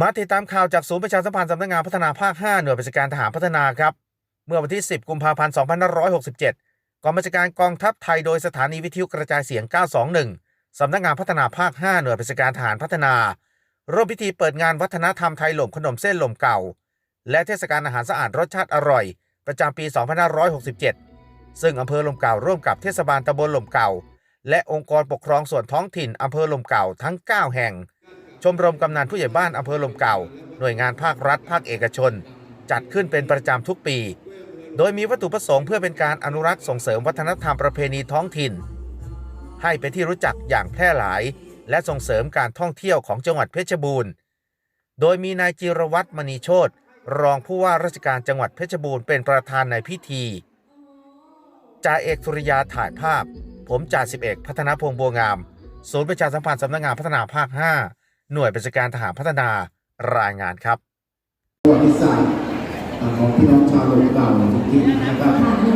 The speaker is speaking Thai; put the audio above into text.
มาติดตามข่าวจากศูนย์ประชาสัมพันธ์สำนักงานพัฒนาภาค 5 หน่วยบัญชาการทหารพัฒนาครับ เมื่อวันที่ 10 กุมภาพันธ์ 2567 กองบัญชาการกองทัพไทยโดยสถานีวิทยุกระจายเสียง 921 สำนักงานพัฒนาภาค 5 หน่วยบัญชาการทหารพัฒนา ร่วมพิธีเปิดงานวัฒนธรรมไทยหล่มขนมเส้นหล่มเก่า และเทศกาลอาหารสะอาดรสชาติอร่อย ประจำปี 2567 ซึ่งอำเภอหล่มเก่าร่วมกับเทศบาลตำบลหล่มเก่า และองค์กรปกครองส่วนท้องถิ่นอำเภอหล่มเก่าทั้ง 9 แห่ง มรมกำนันผู้ใหญ่บ้านอำเภอลมเก่า หน่วยงานภาครัฐ ภาคเอกชน จัดขึ้นเป็นประจำทุกปี โดยมีวัตถุประสงค์เพื่อเป็นการอนุรักษ์ส่งเสริมวัฒนธรรมประเพณีท้องถิ่น ให้เป็นที่รู้จักอย่างแพร่หลาย และส่งเสริมการท่องเที่ยวของจังหวัดเพชรบูรณ์ โดยมีนายจิรวัตรมณีโชตรองผู้ว่าราชการจังหวัดเพชรบูรณ์เป็นประธานในพิธีจ่าเอกสุริยาถ่ายภาพ ผมจ่าสิบเอกพัฒนาพงษ์บัวงาม ศูนย์ประชาสัมพันธ์สำนักงานพัฒนาภาค 5 หน่วยบัญชาการทหารพัฒนารายงานครับประวัติศาสตร์ของพี่น้องชาวโลกเก่าทุกที่นะครับ